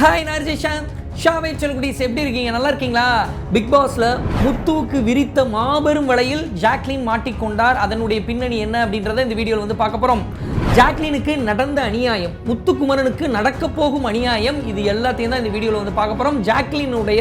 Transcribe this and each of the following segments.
Hi நார்ஜிஷான் ஷாவை செல்குடிஸ் எப்படி இருக்கீங்க? நல்லா இருக்கீங்களா? பிக் பாஸ்ல முத்துவுக்கு விரித்த மாபெரும் வலையில் ஜாக்லின் மாட்டிக்கொண்டார். அதனுடைய பின்னணி என்ன அப்படின்றத இந்த வீடியோவில் வந்து பார்க்க போகிறோம் ஜாக்லினுக்கு நடந்த அநியாயம் முத்துக்குமரனுக்கு நடக்க போகும் அநியாயம் இது எல்லாத்தையும் தான் இந்த வீடியோவில் வந்து பார்க்க போகிறோம் ஜாக்லினுடைய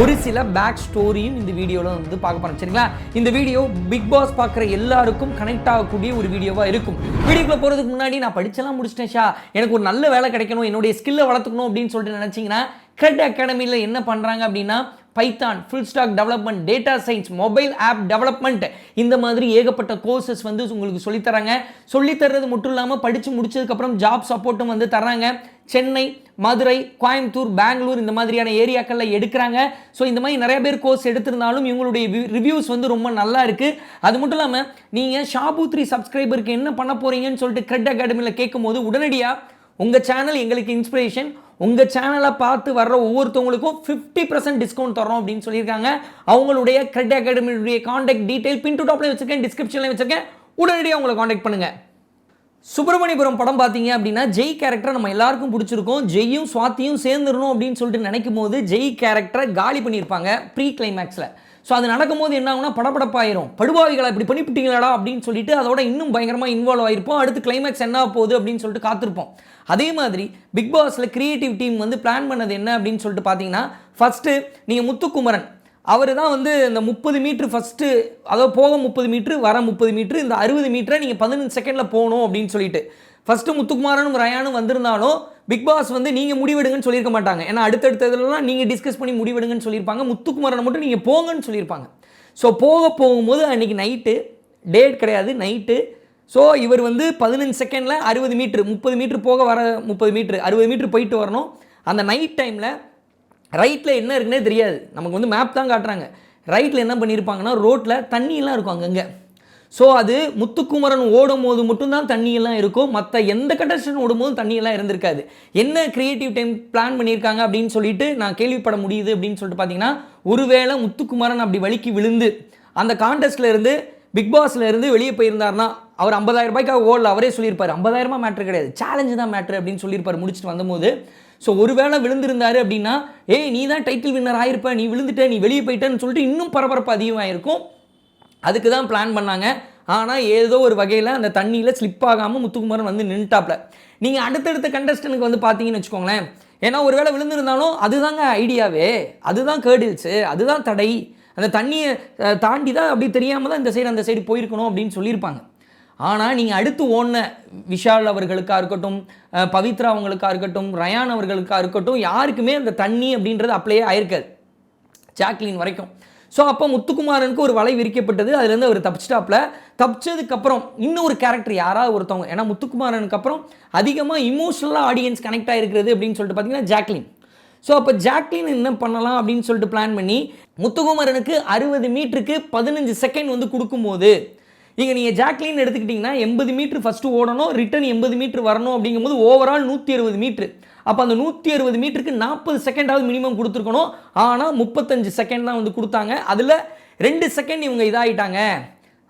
ஒரு சில பேக் ஸ்டோரியும் இந்த வீடியோவில் வந்து பார்க்க போகிறோம் சரிங்களா? இந்த வீடியோ பிக் பாஸ் பார்க்குற எல்லாருக்கும் கனெக்ட் ஆகக்கூடிய ஒரு வீடியோவாக இருக்கும். வீடியோக்குள்ள போகிறதுக்கு முன்னாடி நான் படிச்செல்லாம் முடிச்சிட்டேன் ஷா. எனக்கு ஒரு நல்ல வேலை கிடைக்கணும் என்னுடைய ஸ்கில்லை வளர்த்துக்கணும் அப்படின்னு சொல்லிட்டு நினச்சிங்கன்னா கட் அகாடமியில் என்ன பண்ணுறாங்க அப்படின்னா Python full stack development data science mobile app development இந்த மாதிரி ஏகப்பட்ட கோர்சஸ் வந்து உங்களுக்கு சொல்லித்தராங்க சொல்லித்தர்றது மட்டும் இல்லாமல் படித்து முடிச்சதுக்கப்புறம் ஜாப் சப்போர்ட்டும் வந்து தராங்க சென்னை மதுரை கோயம்புத்தூர் பெங்களூர் இந்த மாதிரியான ஏரியாக்களில் எடுக்கிறாங்க. ஸோ இந்த மாதிரி நிறைய பேர் கோர்ஸ் எடுத்திருந்தாலும் இவங்களுடைய ரிவ்யூஸ் வந்து ரொம்ப நல்லா இருக்குது அது மட்டும் இல்லாமல் நீங்கள் ஷாபு த்ரீ சப்ஸ்கிரைபருக்கு என்ன பண்ண போகிறீங்கன்னு சொல்லிட்டு கிரெட் அகாடமியில் கேட்கும்போது உடனடியாக உங்கள் சேனல் எங்களுக்கு இன்ஸ்பிரேஷன் உங்கள் சேனலை பார்த்து வர்ற ஒவ்வொருத்தவங்களுக்கும் ஃபிஃப்டி பர்சன்ட் டிஸ்கவுண்ட் தரோம் அப்படின்னு சொல்லியிருக்காங்க. அவங்களுடைய கிரெட் அகாடமியுடைய காண்டாக்ட் டீட்டெயில் பின் டு டாப்ல வச்சிருக்கேன் டிஸ்கிரிப்ஷனில் வச்சிருக்கேன். உடனடியாக உங்களை காண்டாக்ட் பண்ணுங்கள் சுப்பிரமணியபுரம் படம் பார்த்தீங்க அப்படின்னா ஜெய் கேரக்டர் நம்ம எல்லாருக்கும் பிடிச்சிருக்கோம். ஜெய்யும் சுவாத்தியும் சேர்ந்துடணும் அப்படின்னு சொல்லிட்டு நினைக்கும் போது ஜெய் கேரக்டரை காலி பண்ணியிருப்பாங்க ப்ரீ கிளைமேக்ஸில் ஸோ அது நடக்கும்போது என்ன ஆகுனா படபடப்பாயிரும். படுபாவிகளை இப்படி பண்ணிவிட்டீங்களாடா அப்படின்னு சொல்லிட்டு அதோட இன்னும் பயங்கரமாக இன்வால்வ் ஆயிருப்போம். அடுத்து கிளைமேக்ஸ் என்ன போகுது அப்படின்னு சொல்லிட்டு காத்திருப்போம். அதே மாதிரி பிக் பாஸில் கிரியேட்டிவ் டீம் வந்து பிளான் பண்ணது என்ன அப்படின்னு சொல்லிட்டு பார்த்தீங்கன்னா ஃபஸ்ட்டு நீங்கள் முத்துக்குமரன். அவர் தான் வந்து இந்த முப்பது மீட்ரு ஃபஸ்ட்டு அதாவது போக முப்பது மீட்ரு வர முப்பது மீட்ரு இந்த அறுபது மீட்டரை நீங்கள் பதினஞ்சு செகண்டில் போகணும் அப்படின்னு சொல்லிட்டு. ஃபஸ்ட்டு முத்துக்குமாரனும் ரயானும் வந்திருந்தாலும் பிக் பாஸ் வந்து நீங்கள் முடிவெடுங்கன்னு சொல்லியிருக்க மாட்டாங்க. ஏன்னா அடுத்தடுத்ததுலாம் நீங்கள் டிஸ்கஸ் பண்ணி முடிவெடுங்கன்னு சொல்லியிருப்பாங்க. முத்துக்குமரனை மட்டும் நீங்கள் போங்கன்னு சொல்லியிருப்பாங்க. ஸோ போக போகும்போது அன்றைக்கி நைட்டு டேட் கிடையாது. நைட்டு ஸோ இவர் வந்து பதினஞ்சு செகண்டில் அறுபது மீட்ரு முப்பது மீட்ரு போக வர முப்பது மீட்ரு அறுபது மீட்ரு போயிட்டு வரணும். அந்த நைட் டைமில் ரைட்டில் என்ன இருக்குன்னே தெரியாது. நமக்கு வந்து மேப் தான் காட்டுறாங்க. ரைட்டில் என்ன பண்ணியிருப்பாங்கன்னா ரோட்டில் தண்ணியெல்லாம் இருக்கும் அங்கங்கே. ஸோ அது முத்துக்குமரன் ஓடும் போது மட்டும்தான் தண்ணியெல்லாம் இருக்கும். மற்ற எந்த கண்டஸ்டன் ஓடும்போதும் தண்ணியெல்லாம் இருந்திருக்காது. என்ன கிரியேட்டிவ் டைம் பிளான் பண்ணியிருக்காங்க அப்படின்னு சொல்லிட்டு நான் கேள்விப்பட முடியுது அப்படின்னு சொல்லிட்டு பார்த்தீங்கன்னா ஒருவேளை முத்துக்குமரன் அப்படி வலிக்கு விழுந்து அந்த கான்டெஸ்ட்டில் இருந்து பிக் பாஸில் இருந்து வெளியே போயிருந்தாருன்னா அவர் ஐம்பதாயிரம் ரூபாய்க்காக ஓடல அவரே சொல்லியிருப்பார். ஐம்பதாயிரமா மேட்ரு கிடையாது. சேலஞ்சு தான் மேட்ரு அப்படின்னு சொல்லியிருப்பார் முடிச்சுட்டு வந்தபோது. ஸோ ஒருவேளை விழுந்திருந்தாரு அப்படின்னா ஏய் நீ தான் டைட்டில் வின்னர் ஆயிருப்ப நீ விழுந்துட்ட நீ வெளியே போயிட்டேன்னு சொல்லிட்டு இன்னும் பரபரப்பு அதிகமாயிருக்கும். அதுக்கு தான் பிளான் பண்ணாங்க. ஆனால் ஏதோ ஒரு வகையில் அந்த தண்ணியில் ஸ்லிப் ஆகாமல் முத்துக்குமாரன் வந்து நின்ட்டாப்ல நீங்கள் அடுத்தடுத்த கண்டஸ்டனுக்கு வந்து பார்த்தீங்கன்னு வச்சுக்கோங்களேன். ஏன்னா ஒரு வேளை விழுந்திருந்தாலும் அதுதாங்க ஐடியாவே அதுதான் கேர்டில்ஸு அதுதான் தடை. அந்த தண்ணியை தாண்டி தான் அப்படி தெரியாமல் தான் இந்த சைடு அந்த சைடு போயிருக்கணும் அப்படின்னு சொல்லியிருப்பாங்க. ஆனால் நீங்கள் அடுத்து ஓடின விஷால் அவர்களுக்காக இருக்கட்டும் பவித்ரா அவங்களுக்காக இருக்கட்டும் ரயான் அவர்களுக்காக இருக்கட்டும் யாருக்குமே அந்த தண்ணி அப்படின்றது அப்ளையே ஆயிருக்காது. ஜாக்லின் வரைக்கும். ஸோ அப்போ முத்துக்குமாரனுக்கு ஒரு வலை விரிக்கப்பட்டது. அதுலேருந்து அவர் தப்பிச்சிட்டாப்பில். தப்பிச்சதுக்கப்புறம் இன்னும் ஒரு கேரக்டர் யாராவது ஒருத்தவங்க ஏன்னா முத்துக்குமாரனுக்கு அப்புறம் அதிகமாக இமோஷனலாக ஆடியன்ஸ் கனெக்ட் ஆகிருக்கிறது அப்படின்னு சொல்லிட்டு பார்த்தீங்கன்னா ஜாக்லின் ஸோ அப்போ ஜாக்லின் என்ன பண்ணலாம் அப்படின்னு சொல்லிட்டு பிளான் பண்ணி முத்துக்குமாரனுக்கு அறுபது மீட்டருக்கு பதினஞ்சு செகண்ட் வந்து கொடுக்கும்போது இங்கே நீங்கள் ஜாக்லின் எடுத்துக்கிட்டிங்கன்னா எண்பது மீட்ரு ஃபஸ்ட்டு ஓடணும் ரிட்டன் எண்பது மீட்ரு வரணும் அப்படிங்கும்போது ஓவரால் நூற்றி அறுபது மீட்ரு அப்போ அந்த நூற்றி அறுபது மீட்டருக்கு நாற்பது செகண்டாவது மினிமம் கொடுத்துருக்கணும். ஆனால் முப்பத்தஞ்சு செகண்ட் தான் வந்து கொடுத்தாங்க. அதில் ரெண்டு செகண்ட் இவங்க இதாகிட்டாங்க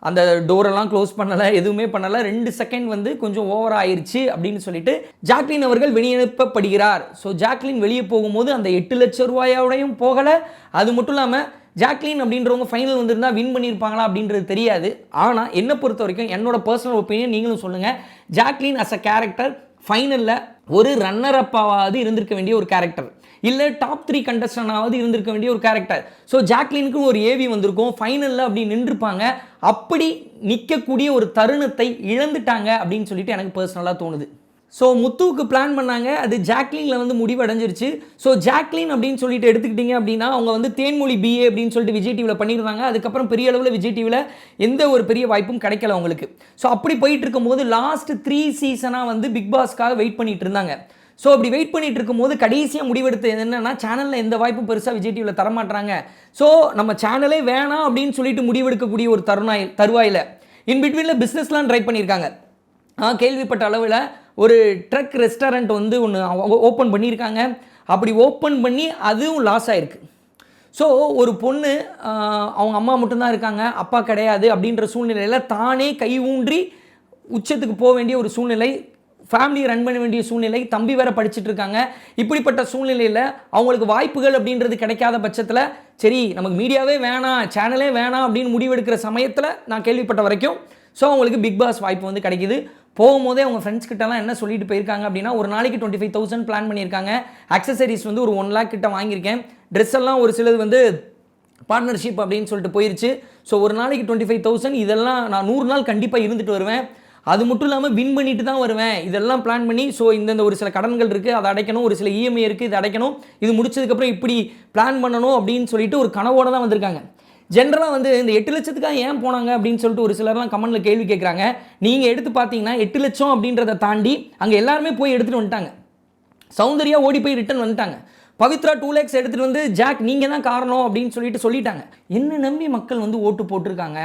அந்த டோரெல்லாம் க்ளோஸ் பண்ணலை எதுவுமே பண்ணலை. ரெண்டு செகண்ட் வந்து கொஞ்சம் ஓவர் ஆயிடுச்சு அப்படின்னு சொல்லிட்டு ஜாக்லின் அவர்கள் வெளியனுப்பப்படுகிறார். ஸோ ஜாக்லின் வெளியே போகும்போது அந்த எட்டு லட்சம் ரூபாயோடையும் போகலை. அது மட்டும் இல்லாமல் ஜாக்லின் அப்படின்றவங்க ஃபைனல் வந்திருந்தால் வின் பண்ணியிருப்பாங்களா அப்படின்றது தெரியாது. ஆனால் என்னை பொறுத்த வரைக்கும் என்னோட பர்சனல் ஒப்பீனியன் நீங்களும் சொல்லுங்கள் ஜாக்லின் அஸ் அ கேரக்டர் ஃபைனலில் ஒரு ரன்னர் அப்பாவாவது இருந்திருக்க வேண்டிய ஒரு கேரக்டர் இல்லை டாப் த்ரீ கண்டஸ்டனாவது இருந்திருக்க வேண்டிய ஒரு கேரக்டர் ஸோ ஜாக்லினுக்கு ஒரு ஏவி வந்திருக்கும். ஃபைனலில் அப்படி நின்றுருப்பாங்க அப்படி நிற்கக்கூடிய ஒரு தருணத்தை இழந்துட்டாங்க அப்படின்னு சொல்லிட்டு எனக்கு பர்சனலாக தோணுது. ஸோ முத்துவுக்கு பிளான் பண்ணாங்க. அது ஜாக்லினில் வந்து முடிவடைஞ்சிருச்சு. ஸோ ஜாக்லின் அப்படின்னு சொல்லிட்டு எடுத்துக்கிட்டிங்க அப்படின்னா அவங்க வந்து தேன்மொழி பிஏ அப்படின்னு சொல்லிட்டு விஜய் டிவியில் பண்ணியிருந்தாங்க. அதுக்கப்புறம் பெரிய அளவில் விஜய் டிவியில் எந்த ஒரு பெரிய வாய்ப்பும் கிடைக்கல அவங்களுக்கு. ஸோ அப்படி போயிட்டு இருக்கும்போது லாஸ்ட் த்ரீ சீசனாக வந்து பிக் பாஸ்க்காக வெயிட் பண்ணிட்டு இருந்தாங்க. ஸோ அப்படி வெயிட் பண்ணிட்டு இருக்கும்போது கடைசியாக முடிவெடுத்தது என்னென்னா சேனலில் எந்த வாய்ப்பும் பெருசாக விஜய் டிவியில் தரமாட்டாங்க ஸோ நம்ம சேனலே வேணாம் அப்படின்னு சொல்லிட்டு முடிவெடுக்கக்கூடிய ஒரு தருணாய் தருவாயில் இன் பிட்வீனில் பிஸ்னஸ்லாம் ட்ரை பண்ணியிருக்காங்க நான் கேள்விப்பட்ட அளவில் ஒரு ட்ரக் ரெஸ்டாரண்ட் வந்து ஒன்று ஓப்பன் பண்ணியிருக்காங்க. அப்படி ஓப்பன் பண்ணி அதுவும் லாஸ் ஆகிருக்கு ஸோ ஒரு பொண்ணு அவங்க அம்மா மட்டும்தான் இருக்காங்க. அப்பா கிடையாது அப்படின்ற சூழ்நிலையில் தானே கை ஊன்றி உச்சத்துக்கு போக வேண்டிய ஒரு சூழ்நிலை ஃபேமிலியை ரன் பண்ண வேண்டிய சூழ்நிலை தம்பி வேற படிச்சுட்டு இருக்காங்க. இப்படிப்பட்ட சூழ்நிலையில் அவங்களுக்கு வாய்ப்புகள் அப்படின்றது கிடைக்காத பட்சத்தில் சரி நமக்கு மீடியாவே வேணாம் சேனலே வேணாம் அப்படின்னு முடிவெடுக்கிற சமயத்தில் நான் கேள்விப்பட்ட வரைக்கும் ஸோ அவங்களுக்கு பிக் பாஸ் வாய்ப்பு வந்து கிடைக்கிது. போகும்போதே அவங்க ஃப்ரெண்ட்ஸ் கிட்டலாம் என்ன சொல்லிட்டு போயிருக்காங்க அப்படின்னா ஒரு நாளைக்கு டுவெண்ட்டி ஃபைவ் தௌசண்ட் பிளான் பண்ணியிருக்காங்க. அக்சசரிஸ் வந்து ஒரு ஒன் லேக் கிட்ட வாங்கியிருக்கேன். ட்ரெஸ் எல்லாம் ஒரு சிலது வந்து பார்ட்னர்ஷிப் அப்படின்னு சொல்லிட்டு போயிருச்சு. ஸோ ஒரு நாளைக்கு டுவெண்ட்டி ஃபைவ் தௌசண்ட் இதெல்லாம் நான் நூறு நாள் கண்டிப்பாக இருந்துட்டு வருவேன். அது மட்டும் இல்லாமல் வின் பண்ணிட்டு தான் வருவேன். இதெல்லாம் பிளான் பண்ணி ஸோ இந்தந்த ஒரு சில கடன்கள் இருக்குது அதை அடைக்கணும். ஒரு சில இஎம்ஐ இருக்குது இது அடைக்கணும். இது முடிச்சதுக்கப்புறம் இப்படி பிளான் பண்ணணும் அப்படின்னு சொல்லிட்டு ஒரு கனவோடு தான் வந்திருக்காங்க. ஜென்ரலாக வந்து இந்த எட்டு லட்சத்துக்காக ஏன் போனாங்க அப்படின்னு சொல்லிட்டு ஒரு சிலர்லாம் கமெண்ட்டில் கேள்வி கேட்குறாங்க நீங்கள் எடுத்து பார்த்தீங்கன்னா எட்டு லட்சம் அப்படின்றத தாண்டி அங்கே எல்லாருமே போய் எடுத்துகிட்டு வந்துட்டாங்க. சௌந்தர்யா ஓடி போய் ரிட்டன் வந்துட்டாங்க. பவித்ரா டூ லேக்ஸ் எடுத்துகிட்டு வந்து ஜாக் நீங்கள் தான் காரணம் அப்படின்னு சொல்லிட்டு சொல்லிட்டாங்க. என்ன நம்பி மக்கள் வந்து ஓட்டு போட்டிருக்காங்க?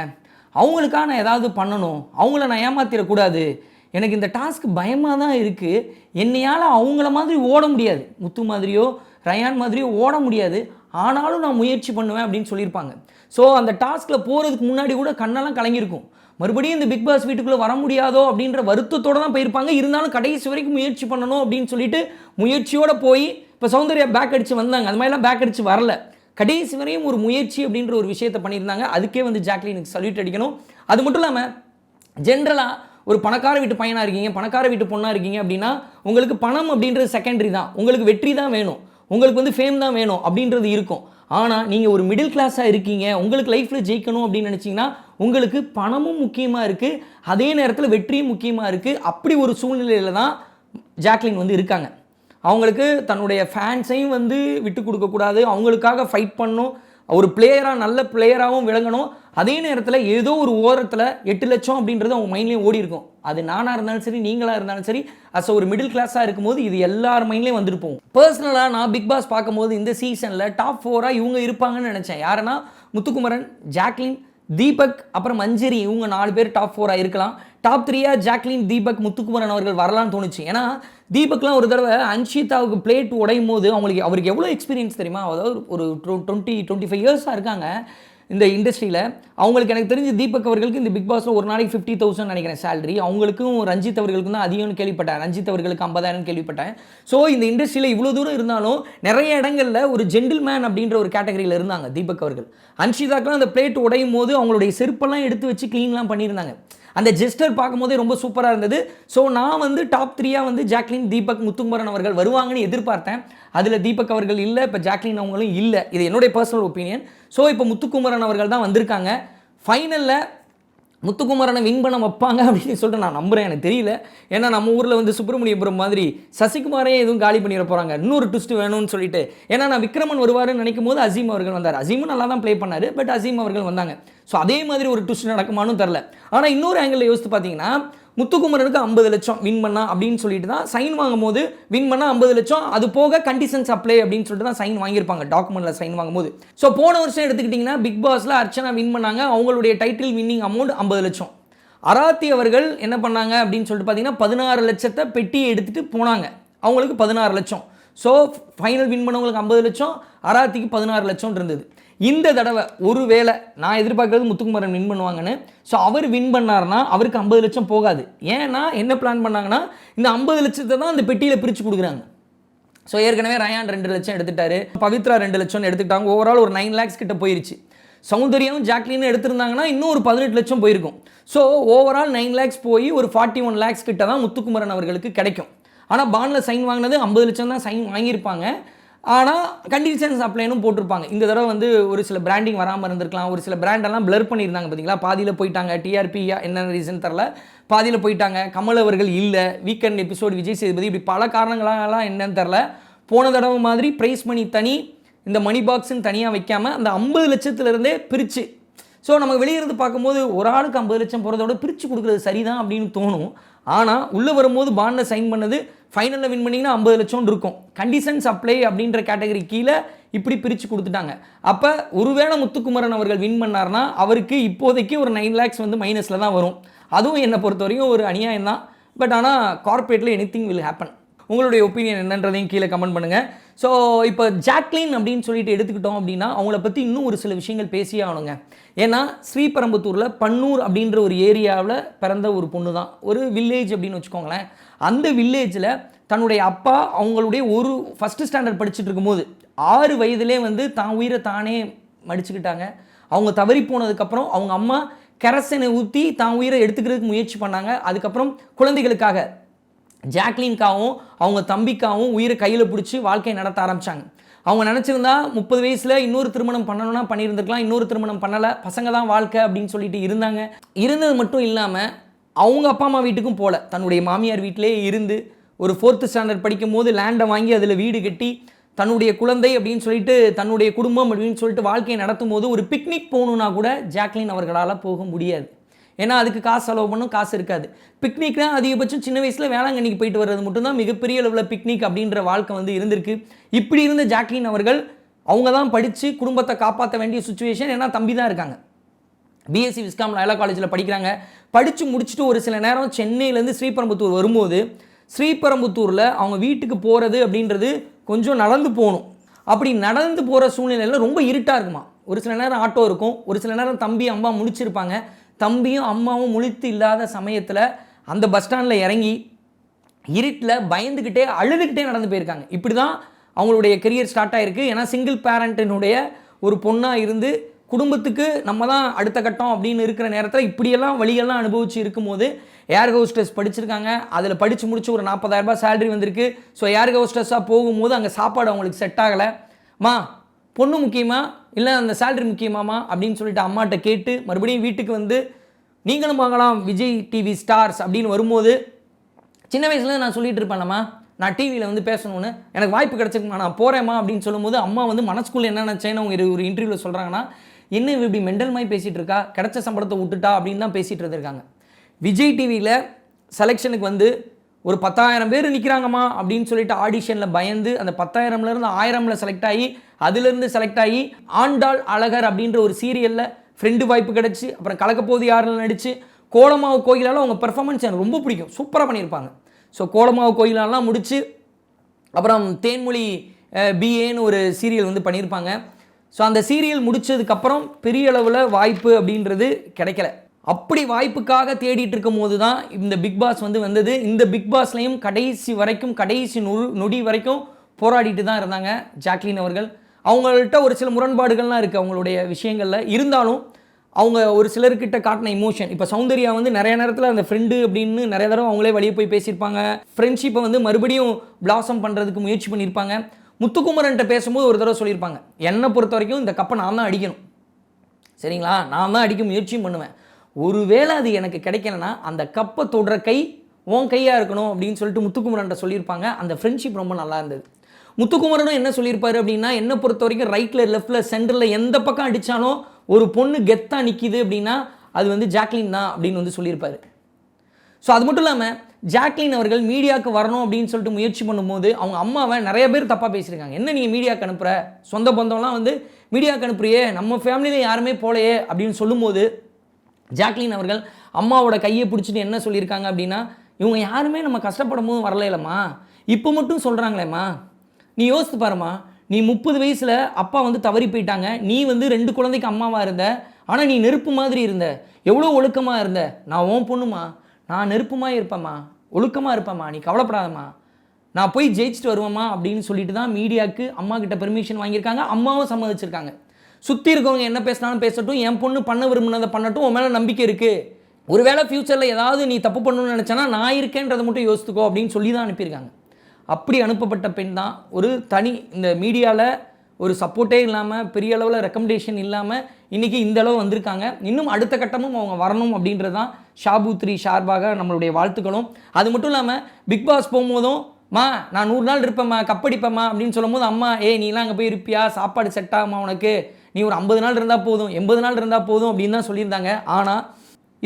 அவங்களுக்காக நான் ஏதாவது பண்ணணும்? அவங்கள நான் ஏமாத்திடக்கூடாது? எனக்கு இந்த டாஸ்க் பயமாக தான் இருக்குது என்னையால் அவங்கள மாதிரி ஓட முடியாது. முத்து மாதிரியோ ரயான் மாதிரியோ ஓட முடியாது. ஆனாலும் நான் முயற்சி பண்ணுவேன் அப்படின்னு சொல்லியிருப்பாங்க. ஸோ அந்த டாஸ்கில் போகிறதுக்கு முன்னாடி கூட கண்ணெல்லாம் கலங்கியிருக்கும். மறுபடியும் இந்த பிக் பாஸ் வீட்டுக்குள்ளே வர முடியாதோ அப்படின்ற வருத்தத்தோடு தான் போயிருப்பாங்க. இருந்தாலும் கடைசி வரைக்கும் முயற்சி பண்ணணும் அப்படின்னு சொல்லிட்டு முயற்சியோடு போய் இப்போ சௌந்தர்யா பேக் அடித்து வந்தாங்க. அது மாதிரிலாம் பேக் அடித்து வரல. கடைசி வரையும் ஒரு முயற்சி அப்படின்ற ஒரு விஷயத்தை பண்ணியிருந்தாங்க. அதுக்கே வந்து ஜாக்லினுக்கு சல்யூட் அடிக்கணும். அது மட்டும் இல்லாமல் ஜென்ரலாக ஒரு பணக்கார வீட்டு பையனாக இருக்கீங்க பணக்கார வீட்டு பொண்ணாக இருக்கீங்க அப்படின்னா உங்களுக்கு பணம் அப்படின்றது செகண்டரி தான். உங்களுக்கு வெற்றி தான் வேணும். உங்களுக்கு வந்து ஃபேம் தான் வேணும் அப்படின்றது இருக்கும். ஆனால் நீங்கள் ஒரு மிடில் கிளாஸாக இருக்கீங்க உங்களுக்கு லைஃப்பில் ஜெயிக்கணும் அப்படின்னு நினச்சிங்கன்னா உங்களுக்கு பணமும் முக்கியமாக இருக்குது அதே நேரத்தில் வெற்றியும் முக்கியமாக இருக்குது அப்படி ஒரு சூழ்நிலையில் தான் ஜாக்லின் வந்து இருக்காங்க. அவங்களுக்கு தன்னுடைய ஃபேன்ஸையும் வந்து விட்டு கொடுக்கக்கூடாது அவங்களுக்காக ஃபைட் பண்ணணும். ஒரு பிளேயராக நல்ல பிளேயராகவும் விளங்கணும். அதே நேரத்தில் ஏதோ ஒரு ஓரத்தில் எட்டு லட்சம் அப்படின்றது அவங்க மைண்ட்லேயும் ஓடி இருக்கும். அது நானாக இருந்தாலும் சரி நீங்களாக இருந்தாலும் சரி அஸ் ஒரு மிடில் கிளாஸாக இருக்கும்போது இது எல்லார் மைண்ட்லேயும் வந்துருப்போம் பர்சனலாக நான் பிக் பாஸ் பார்க்கும்போது இந்த சீசனில் டாப் ஃபோராக இவங்க இருப்பாங்கன்னு நினச்சேன். யாருன்னா முத்துக்குமரன் ஜாக்லின் தீபக் அப்புறம் மஞ்சரி இவங்க நாலு பேர் டாப் ஃபோராக இருக்கலாம். டாப் த்ரீயாக ஜாக்லின் தீபக் முத்துக்குமரன் அவர்கள் வரலான்னு தோணுச்சு. ஏன்னா தீபக்லாம் ஒரு தடவை அன்ஷிதாவுக்கு பிளேட் உடையும் போது அவங்களுக்கு அவருக்கு எவ்வளோ எக்ஸ்பீரியன்ஸ் தெரியுமா? அதாவது ஒரு டுவெண்ட்டி டுவெண்ட்டி ஃபைவ் இயர்ஸாக இருக்காங்க. இந்த இண்டஸ்ட்ரியில் அவங்களுக்கு எனக்கு தெரிஞ்சு தீபக் அவர்களுக்கு இந்த பிக் பாஸில் ஒரு நாளைக்கு ஃபிஃப்டி தௌசண்ட் நினைக்கிறேன் சேலரி அவங்களுக்கும் ரஞ்சித் அவர்களுக்கும் தான் அதிகம்னு கேள்விப்பட்டேன். ரஞ்சித் அவர்களுக்கு ஐம்பதாயிரம் கேள்விப்பட்டேன். ஸோ இந்த இண்டஸ்ட்ரியில் இவ்வளோ தூரம் இருந்தாலும் நிறைய இடங்களில் ஒரு ஜென்டில்மேன் அப்படின்ற ஒரு கேட்டகரியில் இருந்தாங்க தீபக் அவர்கள். அன்ஷிதாக்கெலாம் அந்த பிளேட் உடையும் போது அவங்களுடைய செருப்பெல்லாம் எடுத்து வச்சு க்ளீன்லாம் பண்ணியிருந்தாங்க. அந்த ஜெஸ்டர் பார்க்கும்போதே ரொம்ப சூப்பராக இருந்தது. ஸோ நான் வந்து டாப் த்ரீயாக வந்து ஜாக்லின் தீபக் முத்துக்குமரன் அவர்கள் வருவாங்கன்னு எதிர்பார்த்தேன். அதில் தீபக் அவர்கள் இல்லை இப்போ ஜாக்லின் அவங்களும் இல்லை. இது என்னுடைய பர்சனல் ஒப்பீனியன் ஸோ இப்போ முத்துக்குமரன் அவர்கள் தான் வந்திருக்காங்க. ஃபைனலில் முத்துக்குமரனை வின் பண்ண வைப்பாங்க அப்படின்னு சொல்லிட்டு நான் நம்புகிறேன் எனக்கு தெரியல. ஏன்னா நம்ம ஊரில் வந்து சுப்பிரமணியபுரம் மாதிரி சசிகுமாரே எதுவும் காலி பண்ணிட போகிறாங்க இன்னொரு ட்விஸ்ட் வேணும்னு சொல்லிட்டு. ஏன்னா நான் விக்ரமன் வருவாருன்னு நினைக்கும் போது அசீம் அவர்கள் வந்தார். அசீமும் நல்லா தான் ப்ளே பண்ணார். பட் அசீம் அவர்கள் வந்தாங்க. ஸோ அதே மாதிரி ஒரு ட்விஸ்ட் நடக்குமானும் தெரில ஆனால் இன்னொரு ஆங்கிளில் யோசித்து பார்த்தீங்கன்னா முத்துக்குமரனுக்கு ஐம்பது லட்சம் வின் பண்ணா அப்படின்னு சொல்லிட்டு தான் சைன் வாங்கும் போது வின் பண்ணால் ஐம்பது லட்சம். அது போக கண்டிஷன்ஸ் அப்ளை அப்படின்னு சொல்லிட்டு தான் சைன் வாங்கியிருப்பாங்க டாக்குமெண்ட்டில் சைன் வாங்கும்போது. ஸோ போன வருஷம் எடுத்துக்கிட்டிங்கன்னா பிக் பாஸில் அர்ச்சனா வின் பண்ணாங்க அவங்களுடைய டைட்டில் வின்னிங் அமௌண்ட் ஐம்பது லட்சம். அராத்தி அவர்கள் என்ன பண்ணாங்க அப்படின்னு சொல்லிட்டு பார்த்தீங்கன்னா பதினாறு லட்சத்தை பெட்டியை எடுத்துகிட்டு போனாங்க. அவங்களுக்கு பதினாறு லட்சம். ஸோ ஃபைனல் வின் பண்ணவங்களுக்கு ஐம்பது லட்சம் அராத்திக்கு பதினாறு லட்சம் இருந்தது. இந்த தடவை ஒரு வேளை நான் எதிர்பார்க்குறது முத்துக்குமரன் வின் பண்ணுவாங்கன்னு. ஸோ அவர் வின் பண்ணார்னா அவருக்கு ஐம்பது லட்சம் போகாது. ஏன்னா என்ன பிளான் பண்ணாங்கன்னா இந்த ஐம்பது லட்சத்தை தான் அந்த பெட்டியில் பிரித்து கொடுக்குறாங்க. ஸோ ஏற்கனவே ரயான் ரெண்டு லட்சம் எடுத்துட்டாரு. பவித்ரா ரெண்டு லட்சம்னு எடுத்துக்கிட்டாங்க. ஓவரால் ஒரு நைன் லேக்ஸ் கிட்ட போயிருச்சு. சௌந்தர்யாவும் ஜாக்லினும் எடுத்திருந்தாங்கன்னா இன்னும் ஒரு பதினெட்டு லட்சம் போயிருக்கும். ஸோ ஓவரால் நைன் லேக்ஸ் போய் ஒரு ஃபார்ட்டி ஒன் லேக்ஸ் கிட்ட தான் முத்துக்குமரன் அவர்களுக்கு கிடைக்கும். ஆனால் பாண்டில் சைன் வாங்கினது ஐம்பது லட்சம் தான் சைன் வாங்கியிருப்பாங்க. ஆனால் கண்டிஷன்ஸ் அப்ளைனும் போட்டிருப்பாங்க. இந்த தடவை வந்து ஒரு சில பிராண்டிங் வராமல் இருந்திருக்கலாம். ஒரு சில பிராண்டெல்லாம் பிளர் பண்ணியிருந்தாங்க பார்த்தீங்களா பாதியில் போயிட்டாங்க. டிஆர்பி என்ன ரீசன் தெரில. பாதியில் போயிட்டாங்க. கமல் அவர்கள் இல்லை. வீக்கெண்ட் எபிசோடு விஜய் சேதுபதி இப்படி பல காரணங்களாலாம் என்னன்னு தெரில. போன தடவை மாதிரி ப்ரைஸ் மணி தனி இந்த மணி பாக்ஸுன்னு தனியாக வைக்காமல் அந்த ஐம்பது லட்சத்துலேருந்தே பிரித்து ஸோ நம்ம வெளியிருந்து பார்க்கும்போது ஒரு ஆளுக்கு ஐம்பது லட்சம் போகிறதோட பிரித்து கொடுக்குறது சரிதான் அப்படின்னு தோணும். ஆனால் உள்ளே வரும்போது பாண்டில் சைன் பண்ணது ஃபைனலில் வின் பண்ணிங்கன்னா ஐம்பது லட்சம் இருக்கும். கண்டிஷன் சப்ளை அப்படின்ற கேட்டகரி கீழே இப்படி பிரித்து கொடுத்துட்டாங்க. அப்போ ஒருவேளை முத்துக்குமரன் அவர்கள் வின் பண்ணார்னா அவருக்கு இப்போதைக்கு ஒரு நைன் லேக்ஸ் வந்து மைனஸில் தான் வரும். அதுவும் என்னை பொறுத்த வரைக்கும் ஒரு அநியாயம் தான். பட் ஆனால் கார்ப்பரேட்டில் எனி திங் வில் ஹேப்பன் உங்களுடைய ஒப்பீனியன் என்னன்றதையும் கீழே கமெண்ட் பண்ணுங்கள் ஸோ இப்போ ஜாக்லின் அப்படின்னு சொல்லிட்டு எடுத்துக்கிட்டோம் அப்படின்னா அவங்கள பற்றி இன்னும் ஒரு சில விஷயங்கள் பேசியே ஆகணுங்க. ஏன்னா ஸ்ரீபெரம்புத்தூரில் பன்னூர் அப்படின்ற ஒரு ஏரியாவில் பிறந்த ஒரு பொண்ணு தான் ஒரு வில்லேஜ் அப்படின்னு வச்சுக்கோங்களேன். அந்த வில்லேஜில் தன்னுடைய அப்பா அவங்களுடைய ஒரு ஃபஸ்ட்டு ஸ்டாண்டர்ட் படிச்சுட்டு இருக்கும்போது ஆறு வயதுலேயே வந்து தான் உயிரை தானே மடிச்சுக்கிட்டாங்க. அவங்க தவறி போனதுக்கப்புறம் அவங்க அம்மா கெரசனை ஊற்றி தான் உயிரை எடுத்துக்கிறதுக்கு முயற்சி பண்ணாங்க. அதுக்கப்புறம் குழந்தைகளுக்காக ஜாக்லின்காவும் அவங்க தம்பிக்காவும் உயிரை கையில் பிடிச்சி வாழ்க்கையை நடத்த ஆரம்பிச்சாங்க. அவங்க நினச்சிருந்தா முப்பது வயசில் இன்னொரு திருமணம் பண்ணணும்னா பண்ணியிருந்துருக்கலாம் இன்னொரு திருமணம் பண்ணலை பசங்க தான் வாழ்க்கை அப்படின்னு சொல்லிட்டு இருந்தாங்க. இருந்தது மட்டும் இல்லாமல் அவங்க அப்பா அம்மா வீட்டுக்கும் போகல தன்னுடைய மாமியார் வீட்டிலே இருந்து ஒரு ஃபோர்த்து ஸ்டாண்டர்ட் படிக்கும் போது லேண்டை வாங்கி அதில் வீடு கட்டி தன்னுடைய குழந்தை அப்படின்னு சொல்லிட்டு தன்னுடைய குடும்பம் அப்படின்னு சொல்லிட்டு வாழ்க்கையை நடத்தும் போது ஒரு பிக்னிக் போகணுன்னா கூட ஜாக்லின் அவர்களால் போக முடியாது. ஏன்னா அதுக்கு காசு செலவு பண்ணும் காசு இருக்காது. பிக்னிக்னா அதிகபட்சம் சின்ன வயசில் வேளாங்கண்ணிக்கு போயிட்டு வர்றது மட்டும்தான் மிகப்பெரிய அளவில் பிக்னிக் அப்படின்ற வாழ்க்கை வந்து இருந்திருக்கு. இப்படி இருந்த ஜாக்லின் அவர்கள் அவங்க தான் படித்து குடும்பத்தை காப்பாற்ற வேண்டிய சுச்சுவேஷன் ஏன்னா தம்பி தான் இருக்காங்க. பிஎஸ்சி விஸ்காம் லயலா காலேஜில் படிக்கிறாங்க. படித்து முடிச்சுட்டு ஒரு சில நேரம் சென்னையிலேருந்து ஸ்ரீபெரும்புத்தூர் வரும்போது ஸ்ரீபெரும்புத்தூரில் அவங்க வீட்டுக்கு போகிறது அப்படின்றது கொஞ்சம் நடந்து போகணும். அப்படி நடந்து போகிற சூழ்நிலையில் ரொம்ப இருட்டாக இருக்குமா? ஒரு சில நேரம் ஆட்டோ இருக்கும் ஒரு சில நேரம் தம்பி அம்மா முடிச்சிருப்பாங்க தம்பியும் அம்மாவும் முழித்து இல்லாத சமயத்தில் அந்த பஸ் ஸ்டாண்டில் இறங்கி இருட்டில் பயந்துக்கிட்டே அழுதுகிட்டே நடந்து போயிருக்காங்க. இப்படி தான் அவங்களுடைய கெரியர் ஸ்டார்ட் ஆகிருக்கு ஏன்னா சிங்கிள் பேரண்ட்டினுடைய ஒரு பொண்ணாக இருந்து குடும்பத்துக்கு நம்ம தான் அடுத்த கட்டம் அப்படின்னு இருக்கிற நேரத்தில் இப்படியெல்லாம் வழியெல்லாம் அனுபவிச்சு இருக்கும்போது ஏர் ஹோஸ்டஸ் படிச்சிருக்காங்க. அதில் படித்து முடிச்சு ஒரு 40000 ரூபாய் சேலரி வந்திருக்கு. ஸோ ஏர் ஹோஸ்டஸாக போகும்போது அங்கே சாப்பாடு அவங்களுக்கு செட் ஆகலை. மா பொண்ணு முக்கியமா? இல்லை அந்த சேலரி முக்கியமாமா அப்படின்னு சொல்லிட்டு அம்மாட்ட கேட்டு மறுபடியும் வீட்டுக்கு வந்து நீங்களும் பார்க்கலாம் விஜய் டிவி ஸ்டார்ஸ் அப்படின்னு வரும்போது சின்ன வயசுல நான் சொல்லிட்டு இருப்பேன்லம்மா. நான் டிவியில் வந்து பேசணும்னு. எனக்கு வாய்ப்பு கிடச்சிருக்குமா நான் போகிறேம்மா அப்படின்னு சொல்லும்போது அம்மா வந்து மனசுக்குள்ளே என்ன நினச்சேன்னு அவங்க ஒரு- ஒரு இன்டர்வியூவில் சொல்கிறாங்கன்னா என்ன இவ இப்படி மெண்டல் மாதிரி பேசிகிட்டு இருக்கா? கிடைச்ச சம்பளத்தை விட்டுட்டா? அப்படின்னு தான் பேசிகிட்டு இருந்திருக்காங்க. விஜய் டிவியில் செலெக்ஷனுக்கு வந்து ஒரு பத்தாயிரம் பேர் நிற்கிறாங்கம்மா அப்படின்னு சொல்லிட்டு ஆடிஷனில் பயந்து அந்த பத்தாயிரம்லேருந்து ஆயிரமில் செலக்ட் ஆகி அதுலேருந்து செலக்ட் ஆகி ஆண்டாள் அழகர் அப்படின்ற ஒரு சீரியலில் ஃப்ரெண்டு வாய்ப்பு கிடச்சி அப்புறம் கலக்கப்போது யாரில் நடித்து கோலமாவு கோயிலால் அவங்க பெர்ஃபார்மன்ஸ் எனக்கு ரொம்ப பிடிக்கும். சூப்பராக பண்ணியிருப்பாங்க. ஸோ கோலமாவு கோயிலாலாம் முடித்து அப்புறம் தேன்மொழி பிஏன்னு ஒரு சீரியல் வந்து பண்ணியிருப்பாங்க. ஸோ அந்த சீரியல் முடிச்சதுக்கப்புறம் பெரிய அளவில் வாய்ப்பு அப்படின்றது கிடைக்கல. அப்படி வாய்ப்புக்காக தேடிட்டு இருக்கும் போது தான் இந்த பிக் பாஸ் வந்து வந்தது. இந்த பிக் பாஸ்லையும் கடைசி வரைக்கும் கடைசி நொ- நொடி வரைக்கும் போராடிட்டு தான் இருந்தாங்க ஜாக்லின் அவர்கள். அவங்கள்ட்ட ஒரு சில முரண்பாடுகள்லாம் இருக்குது அவங்களுடைய விஷயங்களில். இருந்தாலும் அவங்க ஒரு சிலர்கிட்ட காட்டின இமோஷன் இப்போ சௌந்தர்யா வந்து நிறைய நேரத்தில் அந்த ஃப்ரெண்டு அப்படின்னு நிறைய தடவை அவங்களே வெளியே போய் பேசியிருப்பாங்க. ஃப்ரெண்ட்ஷிப்பை வந்து மறுபடியும் பிளாசம் பண்ணுறதுக்கு முயற்சி பண்ணியிருப்பாங்க. முத்துக்குமரன்ட்ட பேசும்போது ஒரு தடவை சொல்லியிருப்பாங்க என்னை பொறுத்த வரைக்கும் இந்த கப்பை நான் தான் அடிக்கணும். சரிங்களா? நான் தான் அடிக்க முயற்சியும் பண்ணுவேன். ஒருவேளை அது எனக்கு கிடைக்கலனா அந்த கப்பை தொடுற கை உன் கையாக இருக்கணும் அப்படின்னு சொல்லிட்டு முத்துக்குமரன்ட்ட சொல்லியிருப்பாங்க. அந்த ஃப்ரெண்ட்ஷிப் ரொம்ப நல்லா இருந்தது. முத்துக்குமரனும் என்ன சொல்லியிருப்பாரு அப்படின்னா என்னை பொறுத்த வரைக்கும் ரைட்டில் லெஃப்ட்டில் சென்டரில் எந்த பக்கம் அடித்தாலும் ஒரு பொண்ணு கெத்தாக நிற்கிது அப்படின்னா அது வந்து ஜாக்லின் தான் அப்படின்னு வந்து சொல்லியிருப்பாரு. ஸோ அது மட்டும் இல்லாமல் ஜாக்லின் அவர்கள் மீடியாவுக்கு வரணும் அப்படின்னு சொல்லிட்டு முயற்சி பண்ணும்போது அவங்க அம்மாவை நிறைய பேர் தப்பாக பேசியிருக்காங்க. என்ன நீங்கள் மீடியாவுக்கு அனுப்புகிற சொந்த பந்தம்லாம் வந்து மீடியாவுக்கு அனுப்புறியே நம்ம ஃபேமிலியில் யாருமே போலையே அப்படின்னு சொல்லும்போது ஜாக்லின் அவர்கள் அம்மாவோட கையை பிடிச்சிட்டு என்ன சொல்லியிருக்காங்க அப்படின்னா இவங்க யாருமே நம்ம கஷ்டப்படும் போது வரலையிலம்மா. இப்போ மட்டும் சொல்கிறாங்களேம்மா நீ யோசித்து பாரும்மா. நீ முப்பது வயசில் அப்பா வந்து தவறி போயிட்டாங்க. நீ வந்து ரெண்டு குழந்தைக்கு அம்மாவாக இருந்த. ஆனால் நீ நெருப்பு மாதிரி இருந்த. எவ்வளோ ஒழுக்கமாக இருந்த. நான் ஓன் பொண்ணுமா நான் நெருப்புமாக இருப்பேம்மா ஒழுக்கமாக இருப்பேம்மா நீ கவலைப்படாதம்மா. நான் போய் ஜெயிச்சுட்டு வருவேம்மா அப்படின்னு சொல்லிட்டு தான் மீடியாவுக்கு அம்மா கிட்ட பெர்மிஷன் வாங்கியிருக்காங்க அம்மாவும் சம்மதிச்சிருக்காங்க. சுற்றி இருக்கவங்க என்ன பேசினாலும் பேசட்டும் என் பொண்ணு பண்ண விரும்பினதை பண்ணட்டும் உன் மேலே நம்பிக்கை இருக்குது ஒருவேளை ஃப்யூச்சரில் ஏதாவது நீ தப்பு பண்ணணும்னு நினச்சனா நான் இருக்கேன்றதை மட்டும் யோசித்துக்கோ அப்படின்னு சொல்லி தான் அனுப்பியிருக்காங்க. அப்படி அனுப்பப்பட்ட பெண் தான் ஒரு தனி இந்த மீடியாவில் ஒரு சப்போர்ட்டே இல்லாமல் பெரிய அளவில் ரெக்கமெண்டேஷன் இல்லாமல் இன்றைக்கி இந்த அளவு வந்திருக்காங்க. இன்னும் அடுத்த கட்டமும் அவங்க வரணும் அப்படின்றது தான் ஷாபு ஷார்பாக நம்மளுடைய வாழ்த்துக்களும். அது மட்டும் இல்லாமல் பிக் பாஸ் போகும்போதும் மா நான் நூறு நாள் இருப்பேம்மா கப்படிப்பேம்மா அப்படின்னு சொல்லும்போது அம்மா ஏ நீலாம் அங்கே போய் இருப்பியா? சாப்பாடு செட் ஆகுமா உனக்கு? நீ ஒரு ஐம்பது நாள் இருந்தால் போதும் எண்பது நாள் இருந்தால் போதும் அப்படின்னு தான் சொல்லியிருந்தாங்க. ஆனால்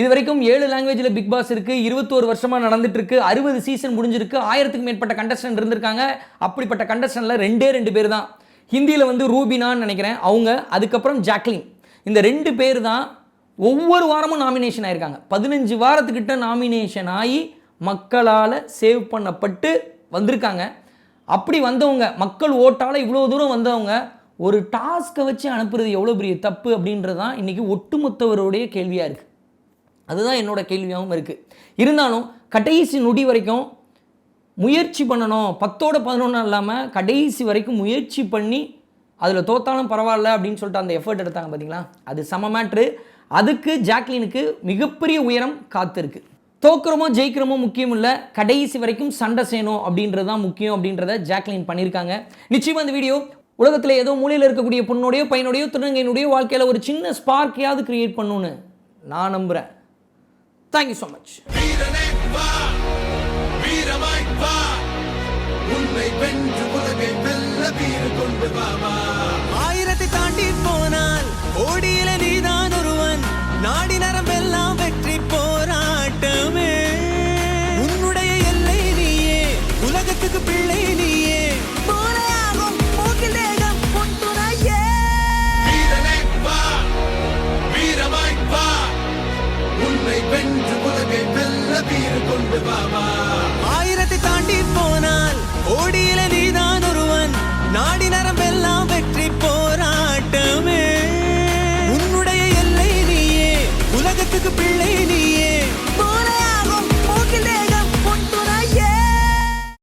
இது வரைக்கும் ஏழு லாங்குவேஜில் பிக் பாஸ் இருக்குது இருபத்தோரு வருஷமாக நடந்துட்டு இருக்கு அறுபது சீசன் முடிஞ்சிருக்கு ஆயிரத்துக்கு மேற்பட்ட கண்டஸ்டன்ட் இருந்திருக்காங்க. அப்படிப்பட்ட கண்டஸ்டனில் ரெண்டே ரெண்டு பேர் தான். ஹிந்தியில் வந்து ரூபினான்னு நினைக்கிறேன். அவங்க அதுக்கப்புறம் ஜாக்லின். இந்த ரெண்டு பேர் தான் ஒவ்வொரு வாரமும் நாமினேஷன் ஆயிருக்காங்க. பதினஞ்சு வாரத்துக்கிட்ட நாமினேஷன் ஆகி மக்களால் சேவ் பண்ணப்பட்டு வந்திருக்காங்க. அப்படி வந்தவங்க மக்கள் ஓட்டால் இவ்வளோ தூரம் வந்தவங்க ஒரு டாஸ்க்கை வச்சு அனுப்புறது எவ்வளோ பெரிய தப்பு அப்படின்றது தான் இன்றைக்கி ஒட்டுமொத்தவருடைய கேள்வியாக இருக்குது அதுதான் என்னோட கேள்வியாகவும் இருக்குது இருந்தாலும் கடைசி நொடி வரைக்கும் முயற்சி பண்ணணும். பத்தோட பதினொன்று இல்லாமல் கடைசி வரைக்கும் முயற்சி பண்ணி அதில் தோத்தாலும் பரவாயில்ல அப்படின்னு சொல்லிட்டு அந்த எஃபர்ட் எடுத்தாங்க பார்த்தீங்களா அது சம மேட்ரு அதுக்கு ஜாக்லினுக்கு மிகப்பெரிய உயரம் காத்திருக்கு தோக்குறமோ ஜெயிக்கிறோமோ முக்கியம் இல்லை. கடைசி வரைக்கும் சண்டை செய்யணும் அப்படின்றது தான் முக்கியம் அப்படின்றத ஜாக்லின் பண்ணியிருக்காங்க. நிச்சயமாக இந்த வீடியோ உலகத்தில் ஏதோ மூலையில் இருக்கக்கூடிய பொண்ணுடையோ பையனுடையோ திருநங்கையினுடைய வாழ்க்கையில் ஒரு சின்ன ஸ்பார்க்கையாவது கிரியேட் பண்ணுன்னு நான் நம்புகிறேன் தேங்க்யூ ஸோ மச் வீரமாய் வா. உன்னை வென்று உலகை வெல்ல வீறு கொண்டு வா ஆயிரத்தை தாண்டி போனால் ஓடியில்